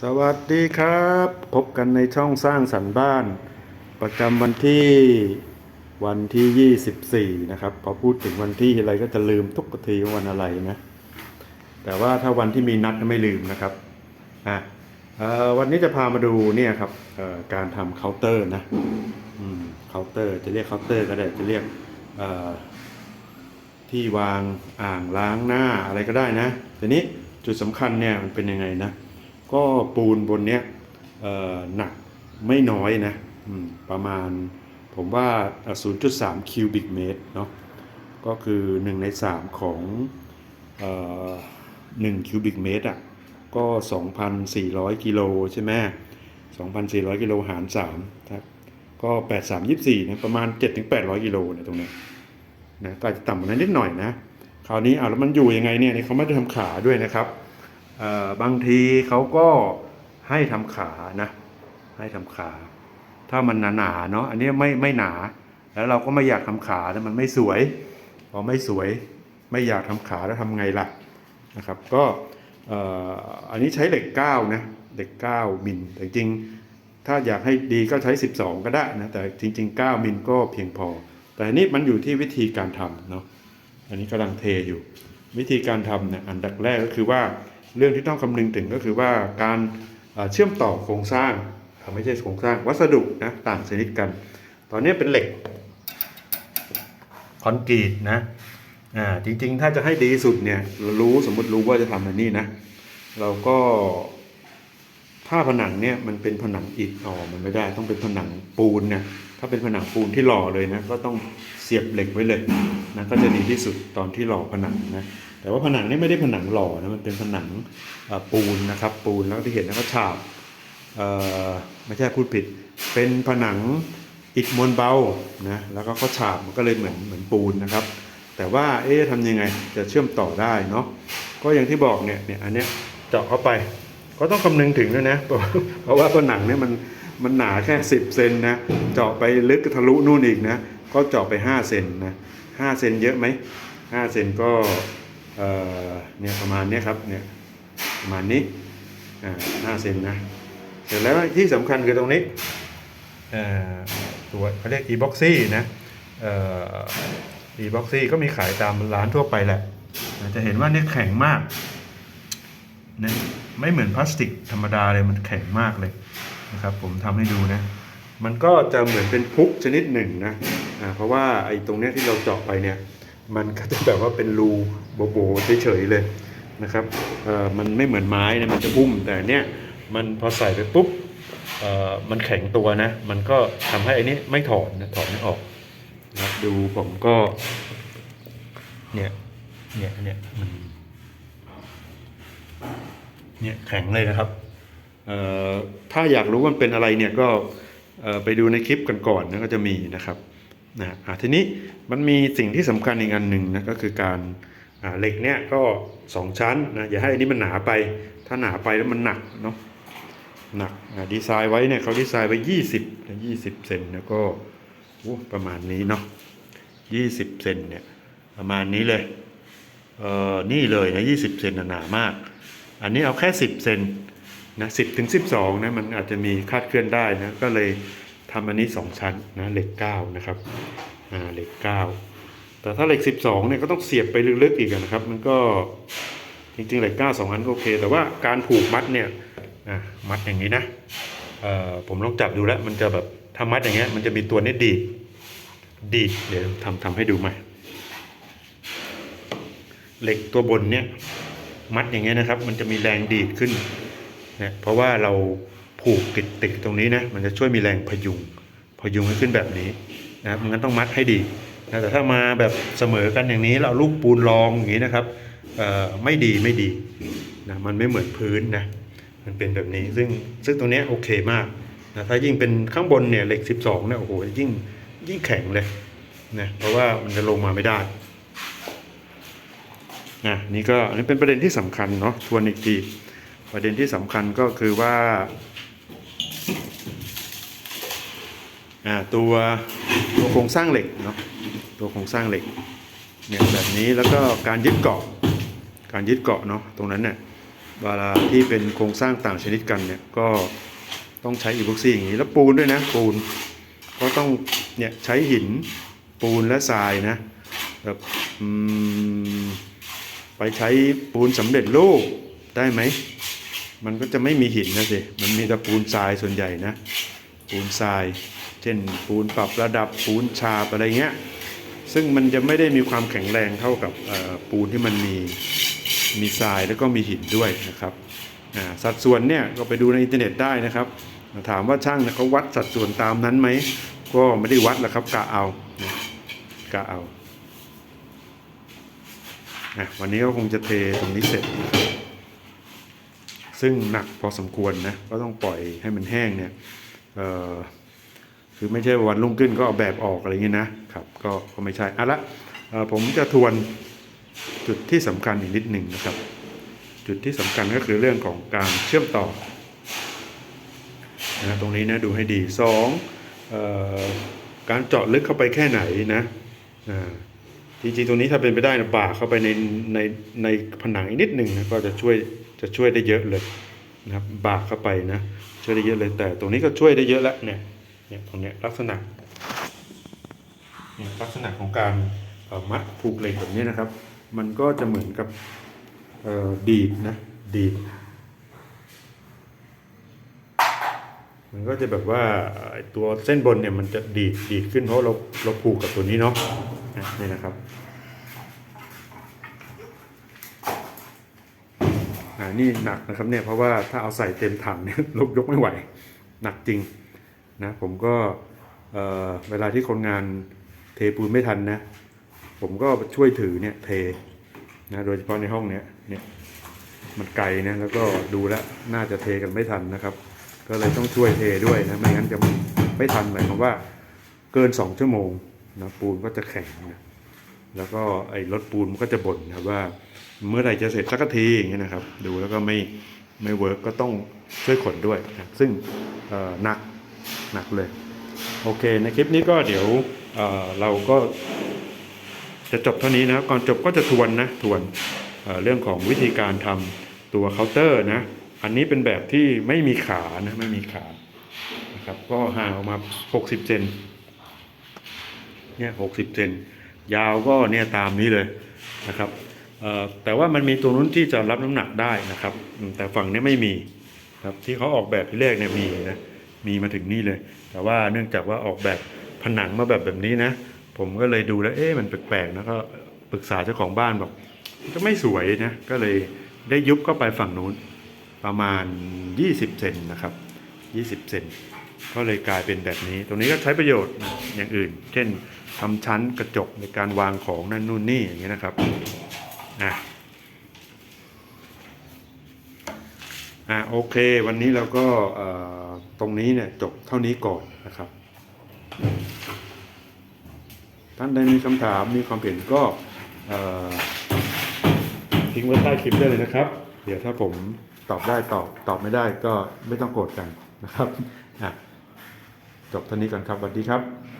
สวัสดีครับ พบกันในช่องสร้างสรรค์บ้าน ประจำวันที่วันที่ 24 นะครับ พอพูดถึงวันที่อะไรก็จะลืมทุกทีว่าวันอะไรนะ แต่ว่าถ้าวันที่มีนัดก็ไม่ลืมนะครับอะวันนี้จะพามาดูเนี่ยครับการทำเคาน์เตอร์นะเคาน์เตอร์จะเรียกเคาน์เตอร์ก็ได้จะเรียกที่วางอ่างล้างหน้าอะไรก็ได้นะทีนี้จุดสำคัญเนี่ยมันเป็นยังไงนะ ก็ปูนบนเนี้ยหนักไม่น้อยนะประมาณผมว่า 0.3 คิวบิกเมตรเนาะก็คือ 1 ใน 3 ของอ่อ1คิวบิกเมตรอะก็ 2,400 กิโลใช่ไหม2,400 กิโลหาร3ครับก็ 8 3 24นะประมาณ 7-800 กิโลเนี่ยตรงนี้นะก็อาจจะต่ำกว่านั้นนิดหน่อยนะ คราวนี้เอาแล้วมันอยู่ยังไงเนี่ยเขาไม่ได้ทำขาด้วยนะครับ บางทีเขาก็ให้ทำขานะ ให้ทำขา ถ้ามันหนาๆเนาะอันนี้ไม่ไม่หนา แล้วเราก็ไม่อยากทำขาแล้วมันไม่สวยพอไม่สวยไม่อยากทำขาแล้วทำไงล่ะนะครับ ก็อันนี้ใช้เหล็ก9นะเหล็ก9มิลแต่จริงถ้าอยากให้ดีก็ใช้ 12 ก็ได้นะแต่จริง ๆ 9มิลก็เพียงพอ แต่อันนี้มันอยู่ที่วิธีการทำเนาะอันนี้กำลังเทอยู่ วิธีการทำเนี่ยอันดับแรกก็คือว่า เรื่องที่ต้องคำนึงถึงก็คือว่าการเชื่อมต่อโครงสร้างไม่ใช่โครงสร้างวัสดุนะต่างชนิดกัน ตอนนี้เป็นเหล็กคอนกรีตนะอ่าจริงๆ ถ้าจะให้ดีสุดเนี่ยเรารู้สมมติรู้ว่าจะทำอันนี้นะเราก็ถ้าผนังเนี่ยมันเป็นผนังอิฐอ๋อมันไม่ได้ต้องเป็นผนังปูนเนี่ย ถ้าเป็นผนังปูนที่หล่อเลยนะก็ต้องเสียบเหล็กไว้เลยนะก็จะดีที่สุดตอนที่หล่อผนังนะแต่ว่าผนังนี่ไม่ได้ผนังหล่อนะมันเป็นผนังปูนนะครับปูนแล้วที่เห็นนะก็ฉาบไม่ใช่พูดผิด เป็นผนังอิฐมวลเบานะแล้วก็เขาฉาบมันก็เลยเหมือนเหมือนปูนนะครับ แต่ว่าเอ๊ะทำยังไงจะเชื่อมต่อได้เนาะก็อย่างที่บอกเนี่ยเนี่ยอันเนี้ยเจาะเข้าไปก็ต้องคำนึงถึงด้วยนะเพราะเพราะว่าผนังเนี่ยมัน มันหนาแค่ 10เซนนะ เจาะไปลึกทะลุนู่นอีกนะ ก็เจาะไป 5 เซนนะ5เซนเยอะไหม5เซนก็เออเนี่ยประมาณนี้ครับเนี่ยประมาณนี้อ่า5เซนนะเสร็จแล้วที่สำคัญคือตรงนี้ตัวเขาเรียก e-boxy นะเอ่อ e-boxy ก็มีขายตามร้านทั่วไปแหละ จะเห็นว่าเนี่ยแข็งมากนะไม่เหมือนพลาสติกธรรมดาเลยมันแข็งมากเลย นะครับ ผมทำให้ดูนะ มันก็จะเหมือนเป็นพุกชนิดหนึ่งนะอ่าเพราะว่าไอ้ตรงเนี้ยที่เราเจาะไปเนี่ย มันก็จะแบบว่าเป็นรูโบโบเฉยๆเลยนะครับเอ่อมันไม่เหมือนไม้นะมันจะบุ้มแต่เนี้ยมันพอใส่ไปปุ๊บเอ่อมันแข็งตัวนะ มันก็ทำให้อ้นี้ไม่ถอนนะถอนไม่ออกนะดูผมก็เนี่ยเนี่ยเนี่ยมันเนี่ยแข็งเลยนะครับ ถ้าอยากรู้ว่ามันเป็นอะไรเนี่ยก็ไปดูในคลิปกันก่อนนะก็จะมีนะครับนะทีนี้มันมีสิ่งที่สำคัญอีกอันหนึ่งนะก็คือการเหล็กเนี่ยก็สองชั้นนะอย่าให้อันนี้มันหนาไป ถ้าหนาไปแล้วมันหนักเนาะหนักอะดีไซน์ไว้เนี่ยเขาดีไซน์ไว้ 20นะ20 เซนแล้วก็ประมาณนี้เนาะ20 เซนเนี่ยประมาณนี้เลยเออนี่เลยนะ20 เซนหนามาก อันนี้เอาแค่ 10 เซน นะ10ถึง12นะมันอาจจะมีคาดเคลื่อนได้นะก็เลยทำอันนี้2ชั้นนะเหล็ก9นะครับอ่าเหล็ก9แต่ถ้าเหล็ก12เนี่ยก็ต้องเสียบไปลึกๆอีกนะครับ มันก็จริงๆเหล็ก9 2อันก็โอเค แต่ว่าการผูกมัดเนี่ยอะมัดอย่างนี้นะเอ่อผมลองจับดูแล้ว มันจะแบบถ้ามัดอย่างเงี้ยมันจะมีตัวนี้ดีดดีดเดี๋ยวทำทำให้ดูใหม่เหล็กตัวบนเนี่ยมัดอย่างเงี้ยนะครับ มันจะมีแรงดีดขึ้น นะเพราะว่าเราผูกติดติดตรงนี้นะมันจะช่วยมีแรงพยุงพยุงให้ขึ้นแบบนี้นะครับมันต้องมัดให้ดีนะแต่ถ้ามาแบบเสมอกันอย่างนี้เราลูกปูนรองอย่างนี้นะครับเอ่อไม่ดีไม่ดีนะมันไม่เหมือนพื้นนะมันเป็นแบบนี้ซึ่งซึ่งตรงนี้โอเคมากนะถ้ายิ่งเป็นข้างบนเนี่ยเหล็ก 12เนี่ยโอ้โหยิ่งยิ่งแข็งเลยนะเพราะว่ามันจะลงมาไม่ได้นะนี่ก็อันนี้เป็นประเด็นที่สำคัญเนาะทวนอีกที ประเด็นที่สำคัญก็คือว่า ตัวตัวโครงสร้างเหล็กเนาะตัวโครงสร้างเหล็กเนี่ยแบบนี้แล้วก็การยึดเกาะการยึดเกาะเนาะตรงนั้นเนี่ยเวลาที่เป็นโครงสร้างต่างชนิดกันเนี่ยก็ต้องใช้อีพ็อกซี่อย่างนี้แล้วปูนด้วยนะปูนก็ต้องเนี่ยใช้หินปูนและทรายนะแบบไปใช้ปูนสำเร็จรูปได้ไหม มันก็จะไม่มีหินนะสิ มันมีแต่ปูนทรายส่วนใหญ่นะ ปูนทราย เช่นปูนปรับระดับปูนฉาบอะไรเงี้ย ซึ่งมันจะไม่ได้มีความแข็งแรงเท่ากับปูนที่มันมีมีทรายแล้วก็มีหินด้วยนะครับสัดส่วนเนี่ยก็ไปดูในอินเทอร์เน็ตได้นะครับ ถามว่าช่างเนี่ยเขาวัดสัดส่วนตามนั้นไหม ก็ไม่ได้วัดหรอกครับกะเอากะเอาวันนี้ก็คงจะเทตรงนี้เสร็จนะครับ ซึ่งหนักพอสมควรนะก็ต้องปล่อยให้มันแห้งเนี่ยคือไม่ใช่วันรุ่งขึ้นก็เอาแบบออกอะไรเงี้ยนะครับก็ก็ไม่ใช่อะละผมจะทวนจุดที่สำคัญอีกนิดหนึ่งนะครับ จุดที่สำคัญก็คือเรื่องของการเชื่อมต่อนะตรงนี้นะดูให้ดีสองออการเจาะลึกเข้าไปแค่ไหนนะอ่า จริงๆตรงนี้ถ้าเป็นไปได้นะบ่าเข้าไปในในในผนังอีกนิดหนึ่งนะก็จะช่วยจะช่วยได้เยอะเลยนะครับบากเข้าไปนะช่วยได้เยอะเลยแต่ตรงนี้ก็ช่วยได้เยอะแล้วเนี่ยเนี่ยตรงเนี้ยลักษณะเนี่ยลักษณะของการมัดผูกเหล็กแบบนี้นะครับ มันก็จะเหมือนกับดีดนะดีดมันก็จะแบบว่าตัวเส้นบนเนี่ยมันจะดีดดีดขึ้นเพราะเราเราผูกกับตัวนี้เนาะ นี่นะครับอ่านี่หนักนะครับเนี่ยเพราะว่าถ้าเอาใส่เต็มถังเนี่ยลกยกไม่ไหว หนักจริงนะผมก็เเวลาที่คนงานเทปูนไม่ทันนะ ผมก็ช่วยถือเนี่ยเทนะโดยเฉพาะในห้องเนี้ยเนี่ยมันไกลนะแล้วก็ดูแล้วน่าจะเทกันไม่ทันนะครับ ก็เลยต้องช่วยเทด้วยนะไม่งั้นจะไม่ทันหมายความว่าเกิน 2 ชั่วโมง นะปูนก็จะแข็งนะแล้วก็ไอ้รถปูนมันก็จะบ่นนะว่าเมื่อไหร่จะเสร็จสักทีอย่างเงี้ยนะครับ ดูแล้วก็ไม่ไม่เวิร์กก็ต้องช่วยขนด้วยนะซึ่งหนักหนักเลย โอเคในคลิปนี้ก็เดี๋ยวเเราก็จะจบเท่านี้นะครับก่อนจบก็จะทวนนะทวนเเรื่องของวิธีการทำตัวเคาน์เตอร์นะอันนี้เป็นแบบที่ไม่มีขานะไม่มีขานะครับก็ห่างออกมา 60 เซน เนี่ย60เซนยาวก็เนี่ยตามนี้เลยนะครับแต่ว่ามันมีตัวนู้นที่จะรับน้ำหนักได้นะครับ แต่ฝั่งนี้ไม่มีครับที่เขาออกแบบที่แรกเนี่ยมีนะมีมาถึงนี่เลย แต่ว่าเนื่องจากว่าออกแบบผนังมาแบบแบบนี้นะ ผมก็เลยดูแล้วเอ๊ะมันแปลกๆนะก็ปรึกษาเจ้าของบ้านบอกก็ไม่สวยนะก็เลยได้ยุบเข้าไปฝั่งนู้นประมาณ 20 เซนนะครับ 20 เซน ก็เลยกลายเป็นแบบนี้ ตรงนี้ก็ใช้ประโยชน์อย่างอื่น เช่นทำชั้นกระจกในการวางของนั่นนู่นนี่อย่างเงี้ยนะครับอะอะโอเค วันนี้เราก็ตรงนี้เนี่ยจบเท่านี้ก่อนนะครับ ท่านใดมีคำถามมีความเห็นก็ทิ้งไว้ใต้คลิปได้เลยนะครับ เดี๋ยวถ้าผมตอบได้ตอบตอบไม่ได้ก็ไม่ต้องโกรธกันนะครับอะ จบเท่านี้ก่อนครับสวัสดีครับ